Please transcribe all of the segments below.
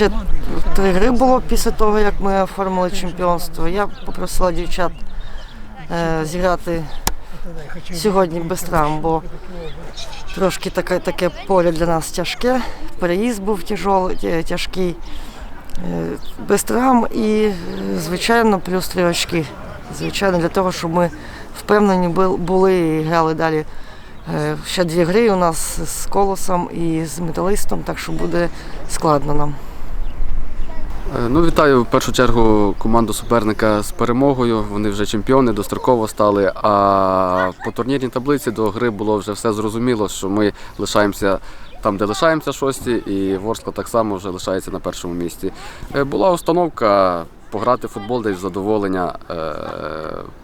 ще три гри було після того, як ми оформили чемпіонство. Я попросила дівчат е, зіграти сьогодні без травм, бо трошки таке, таке поле для нас тяжке. Переїзд був тяжолий, тяжкий. Е, Без травм і, е, звичайно, плюс три очки. Звичайно, для того, щоб ми впевнені були і грали далі. Ще дві гри у нас з колосом і з металистом, так що буде складно нам. Е, Ну, вітаю в першу чергу команду суперника з перемогою. Вони вже чемпіони, достроково стали. А по турнірній таблиці до гри було вже все зрозуміло, що ми лишаємося там, де лишаємося шості, і Ворскла так само вже лишається на першому місці. Е, Була установка. Пограти в футбол десь задоволення, е,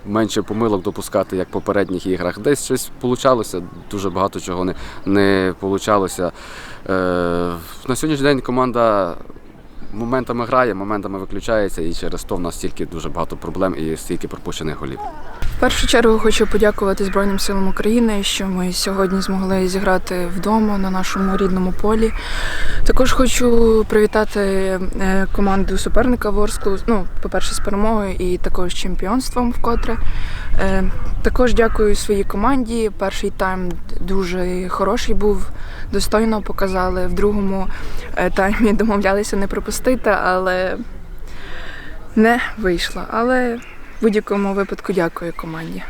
менше помилок допускати, як в попередніх іграх. Десь щось получалося, дуже багато чого не, не получалося. На сьогоднішній день команда моментами грає, моментами виключається, і через то в нас стільки дуже багато проблем і стільки пропущених голів. В першу чергу хочу подякувати Збройним силам України, що ми сьогодні змогли зіграти вдома на нашому рідному полі. Також хочу привітати е, команду суперника Ворсклу. Ну, по-перше, з перемогою і також чемпіонством вкотре. Е, Також дякую своїй команді. Перший тайм дуже хороший був, достойно показали. В другому таймі домовлялися не пропустити, але не вийшло. Але в будь-якому випадку дякую команді.